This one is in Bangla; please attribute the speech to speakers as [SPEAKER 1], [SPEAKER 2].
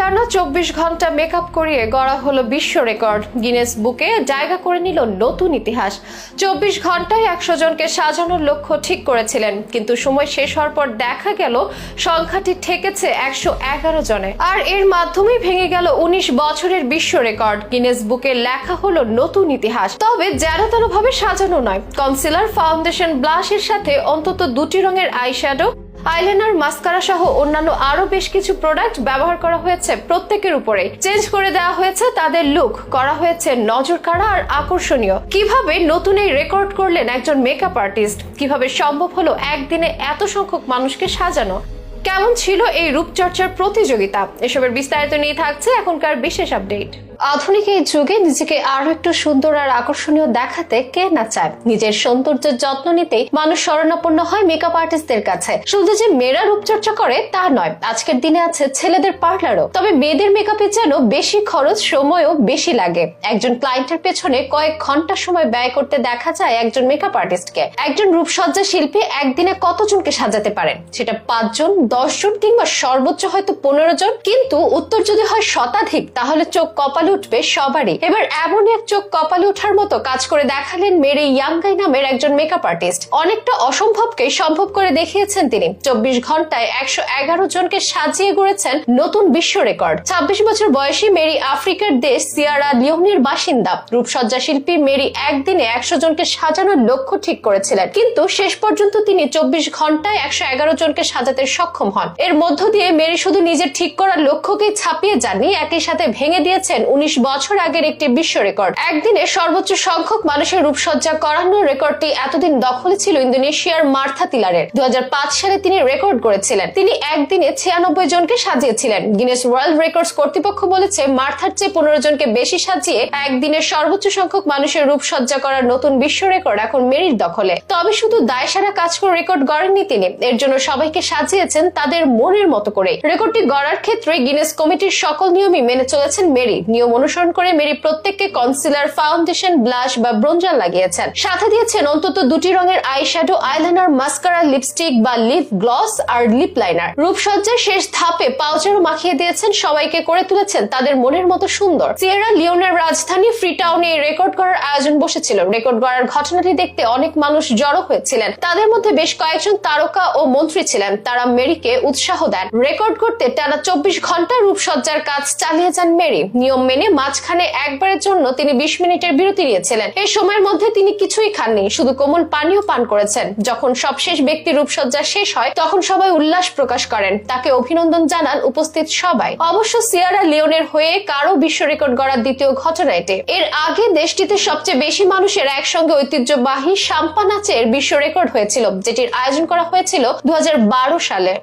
[SPEAKER 1] টানা চব্বিশ ঘণ্টা মেকআপ করিয়ে গড়া হলো বিশ্ব রেকর্ড গিনেস বুকে জায়গা করে নিল নতুন ইতিহাস। চব্বিশ ঘন্টায় একশো জনকে সাজানোর লক্ষ্য ঠিক করেছিলেন, কিন্তু সময় শেষ হওয়ার পর দেখা গেল সংখ্যাটি ঠেকেছে একশো এগারো জনে। আর এর মাধ্যমেই ভেঙে গেল উনিশ বছরের বিশ্ব রেকর্ড গিনেস বুকে লেখা হলো নতুন ইতিহাস। তবে যেন তেন ভাবে সাজানো নয় কনসিলার ফাউন্ডেশন ব্লাশের সাথে অন্তত দুটি রঙের আইশ্যাডো আইলাইনার, মাস্কারা সহ অন্যান্য আরও বেশ কিছু প্রোডাক্ট ব্যবহার করা হয়েছে প্রত্যেকের উপরে। চেঞ্জ করে দেওয়া হয়েছে তাদের লুক করা হয়েছে নজর কাড়া আর আকর্ষণীয়। কীভাবে নতুন এই রেকর্ড করলেন একজন মেকআপ আর্টিস্ট কীভাবে সম্ভব হলো একদিনে এত সংখ্যক মানুষকে সাজানো? কেমন ছিল এই রূপচর্চার প্রতিযোগিতা? এসবের বিস্তারিত নিয়ে থাকছে এখনকার বিশেষ আপডেট আধুনিক এই যুগে নিজেকে আরও একটু সুন্দর আর আকর্ষণীয় দেখাতে কে না চায়? নিজের সৌন্দর্যের যত্ন নিতেই মানুষ শরণাপন্ন হয় মেকআপ আর্টিস্টদের কাছে। শুধু যে মেয়েরা রূপচর্চা করে তা নয়, আজকের দিনে আছে ছেলেদের পার্লারও। তবে মেয়েদের মেকআপে যেন বেশি খরচ, সময়ও বেশি লাগে। একজন ক্লায়েন্টের পেছনে কয়েক ঘণ্টা সময় ব্যয় করতে দেখা যায় একজন মেকআপ আর্টিস্টকে একজন রূপসজ্জা শিল্পী একদিনে কতজনকে সাজাতে পারেন? সেটা পাঁচজন, দশজন কিংবা সর্বোচ্চ হয়তো পনেরো জন। কিন্তু উত্তর যদি হয় শতাধিক, তাহলে চোখ কপালে উঠবে সবারই। এবার এমন এক চোখ কপালে ওঠার মতো কাজ করে দেখালেন মেরি ইয়াঙ্গাই নামের একজন মেকআপ আর্টিস্ট অনেকটা অসম্ভবকে সম্ভব করে দেখিয়েছেন তিনি। চব্বিশ ঘন্টায় একশো এগারো জনকে সাজিয়ে গড়েছেন নতুন বিশ্ব রেকর্ড ছাব্বিশ বছর বয়সী মেরি আফ্রিকার দেশ সিয়ারা লিওনের বাসিন্দা। রূপসজ্জা শিল্পী মেরি একদিনে একশো জনকে সাজানোর লক্ষ্য ঠিক করেছিলেন। কিন্তু শেষ পর্যন্ত তিনি চব্বিশ ঘন্টায় একশো এগারো জনকে সাজাতে সক্ষম হন। এর মধ্য দিয়ে মেরি শুধু নিজের ঠিক করার লক্ষ্যকেই ছাপিয়ে যাননি, একই সাথে ভেঙে দিয়েছেন উনিশ বছর আগের একটি বিশ্ব রেকর্ড। একদিনে সর্বোচ্চ সংখ্যক মানুষের রূপসজ্জা করানোর রেকর্ডটি এতদিন দখলে ছিল ইন্দোনেশিয়ার মার্থা তিলারের। দু হাজার পাঁচ সালে তিনি রেকর্ড করেছিলেন তিনি একদিনে ছিয়ানব্বই জনকে সাজিয়েছিলেন। গিনেস ওয়ার্ল্ড রেকর্ডস কর্তৃপক্ষ বলেছে, মার্থার চেয়ে পনেরো জনকে বেশি সাজিয়ে একদিনে সর্বোচ্চ সংখ্যক মানুষের রূপসজ্জা করার নতুন বিশ্ব রেকর্ড এখন মেরির দখলে। তবে শুধু দায়সারা কাজ করে রেকর্ড গড়েননি তিনি। এর জন্য সবাইকে সাজিয়েছেন তাদের মনের মতো করে। রেকর্ডটি গড়ার ক্ষেত্রে গিনেস কমিটির সকল নিয়মই মেনে চলেছেন মেরি নিয়ম অনুসরণ করে মেরি প্রত্যেককে কনসিলার ফাউন্ডেশন ব্লাশ বা ব্রোঞ্জাল লাগিয়েছেন। সাথে দিয়েছেন অন্তত দুটি রঙের আইশ্যাডো আইলাইনার মাস্কারা লিপস্টিক বা লিপ গ্লস আর লিপ লাইনার রূপসজ্জার শেষ ধাপে পাউচারও মাখিয়ে দিয়েছেন, সবাইকে করে তুলেছেন তাদের মনের মতো সুন্দর। সিয়েরা লিওনের রাজধানী ফ্রিটাউনে এই রেকর্ড করার আয়োজন বসেছিল। রেকর্ড করার ঘটনাটি দেখতে অনেক মানুষ জড়ো হয়েছিলেন। তাদের মধ্যে বেশ কয়েকজন তারকা ও মন্ত্রী ছিলেন। তারা মেরিকে উৎসাহ দেন। রেকর্ড করতে টানা চব্বিশ ঘণ্টা রূপসজ্জার কাজ চালিয়ে যান মেরি। নিয়ম মেনে মাঝখানে একবারের জন্য তিনি বিশ মিনিটের বিরতি নিয়েছিলেন। এই সময়ের মধ্যে তিনি কিছুই খাননি, শুধু কোমল পানীয় পান করেছেন। যখন সবশেষ ব্যক্তি রূপসজ্জা শেষ হয়, তখন সবাই উল্লাস প্রকাশ করেন। তাকে অভিনন্দন জানান উপস্থিত সবাই। অবশ্য সিয়ারা লিওনের হয়ে কারও বিশ্ব রেকর্ড গড়ার দ্বিতীয় ঘটনা এটি। এর আগে দেশটিতে সবচেয়ে বেশি মানুষের একসঙ্গে ঐতিহ্যবাহী সাম্পা নাচের বিশ্ব রেকর্ড হয়েছিল, যেটির আয়োজন করা হয়েছিল দু হাজার বারো সালে।